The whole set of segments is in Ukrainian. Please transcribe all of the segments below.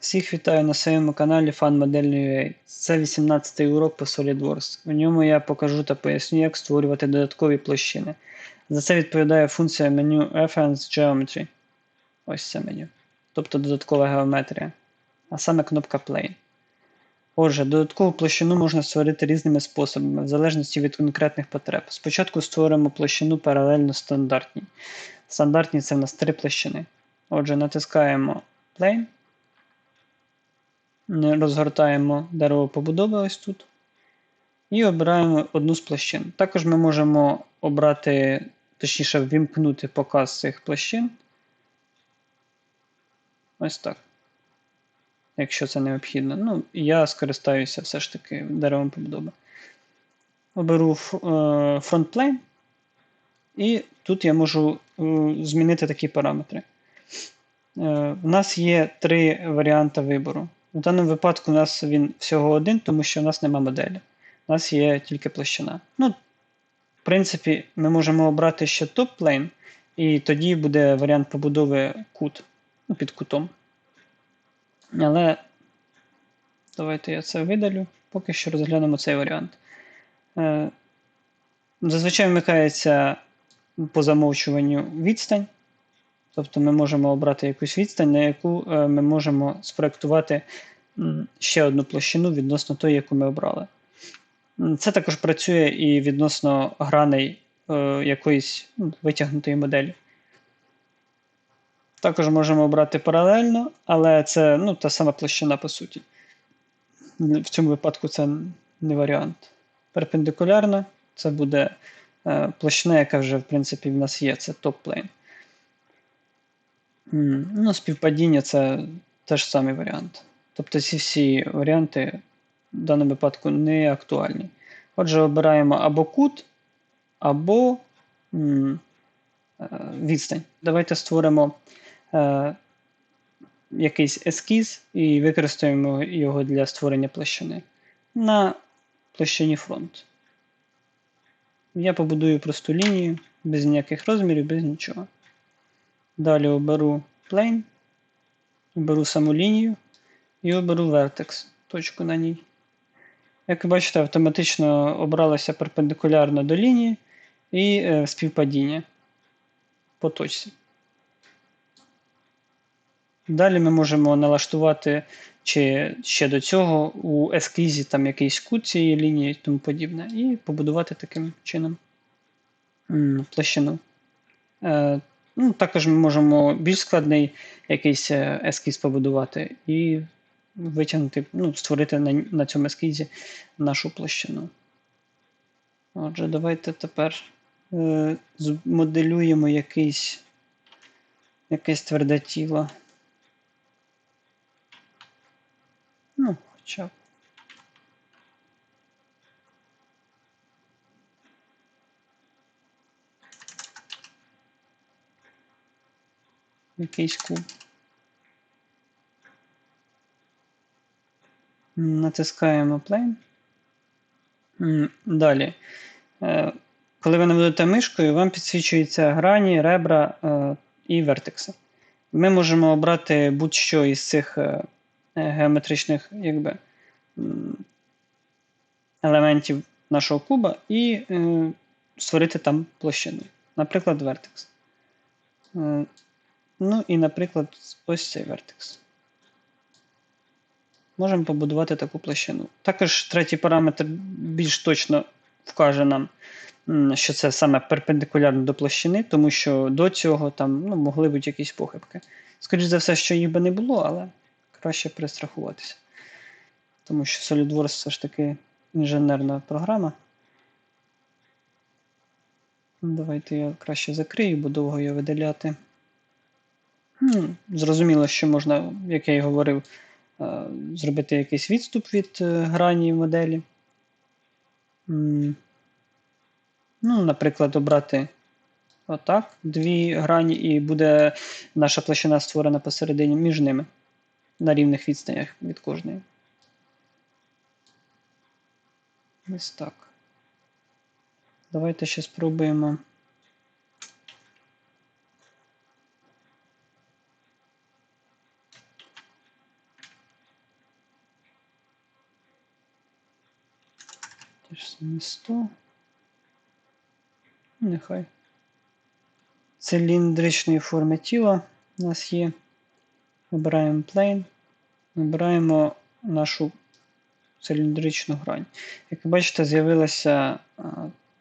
Всіх вітаю на своєму каналі FunModel.ua. Це 18-й урок по SolidWorks. У ньому я покажу та поясню, як створювати додаткові площини. За це відповідає функція меню Reference Geometry. Ось це меню. Тобто додаткова геометрія. А саме кнопка Plane. Отже, додаткову площину можна створити різними способами, в залежності від конкретних потреб. Спочатку створимо площину паралельно стандартній. Стандартні це в нас три площини. Отже, натискаємо Plane розгортаємо дерево побудови ось тут. І обираємо одну з площин. Також ми можемо обрати, точніше, ввімкнути показ цих площин. Ось так. Якщо це необхідно. Ну, я скористаюся все ж таки деревом побудови. Оберу фронтплейн. І тут я можу е, змінити такі параметри. У е, нас є три варіанти вибору. В даному випадку у нас він всього один, тому що у нас нема моделі. У нас є тільки площина. Ну, В принципі, ми можемо обрати ще топ-плейн, і тоді буде варіант побудови кут ну, під кутом. Але давайте я це видалю. Поки що розглянемо цей варіант. Е, зазвичай вмикається по замовчуванню відстань. Тобто ми можемо обрати якусь відстань, на яку е, ми можемо спроектувати ще одну площину відносно тої, яку ми обрали. Це також працює і відносно граней е, якоїсь ну, витягнутої моделі. Також можемо обрати паралельно, але це ну, та сама площина по суті. В цьому випадку це не варіант. Перпендикулярно це буде е, площина, яка вже в принципі в нас є, це топ-плейн. Ну, Співпадіння це теж самий варіант. Тобто ці всі варіанти в даному випадку не актуальні. Отже, обираємо або кут, або м, е, відстань. Давайте створимо е, якийсь ескіз і використаємо його для створення площини на площині фронт. Я побудую просту лінію без ніяких розмірів, без нічого. Далі оберу plane, оберу саму лінію і оберу Vertex, точку на ній. Як ви бачите, автоматично обралося перпендикулярно до лінії і е, співпадіння по точці. Далі ми можемо налаштувати чи ще до цього у ескізі там якийсь кут цієї лінії і тому подібне, і побудувати таким чином площину. Ну, Також ми можемо більш складний якийсь е, ескіз побудувати і витягнути, ну, створити на на цьому ескізі нашу площину. Отже, давайте тепер е, змоделюємо якийсь, якесь тверде тіло. Ну, хоча б. Якийсь куб. Натискаємо Plane. Далі. Е, коли ви наведете мишкою, вам підсвічуються грані, ребра е, і вертекси. Ми можемо обрати будь-що із цих е, геометричних якби, елементів нашого куба і створити там площину. Наприклад, вертекс. Ну і, наприклад, ось цей вертекс. Можемо побудувати таку площину. Також третій параметр більш точно вкаже нам, що це саме перпендикулярно до площини, тому що до цього там ну, могли бути якісь похибки. Скоріше за все, що їх би не було, але краще перестрахуватися. Тому що SolidWorks все ж таки інженерна програма. Давайте я краще закрию, бо довго його видаляти. Ну, Зрозуміло, що можна, як я і говорив, е, зробити якийсь відступ від е, грані моделі. Ну, Наприклад, обрати отак дві грані, і буде наша площина створена посередині між ними на рівних відстанях від кожної. Ось так. Давайте ще спробуємо. Теж не 100. Нехай. Циліндричної форми тіла у нас є. Вибираємо plane. Вибираємо нашу циліндричну грань. Як бачите, з'явилася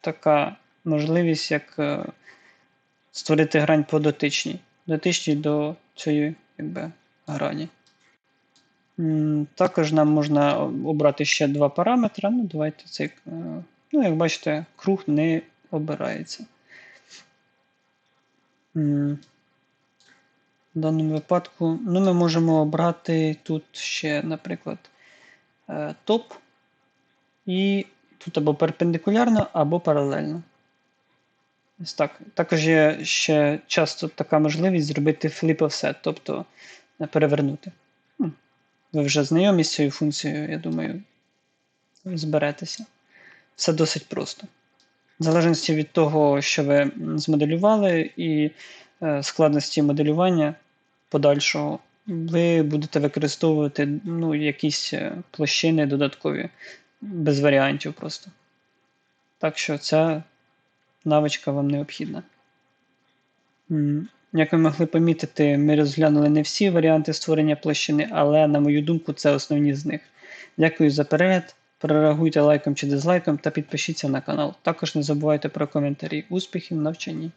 така можливість, як е, створити грань по дотичній. Дотичній до цієї якби, грані. Також нам можна обрати ще два параметри. Ну, давайте цей, е, ну, як бачите, круг не обирається. В даному випадку ну, ми можемо обрати тут ще, наприклад, е, топ, і тут або перпендикулярно, або паралельно. Так. Також є ще часто така можливість зробити flip offset, тобто е, перевернути. Ви вже знайомі з цією функцією, я думаю, зберетеся. Все досить просто. В залежності від того, що ви змоделювали, і е, складності моделювання подальшого, ви будете використовувати ну, якісь е, площини додаткові, без варіантів просто. Так що ця навичка вам необхідна. Як ви могли помітити, ми розглянули не всі варіанти створення площини, але, на мою думку, це основні з них. Дякую за перегляд. Прореагуйте лайком чи дизлайком та підпишіться на канал. Також не забувайте про коментарі. Успіхів навчанні!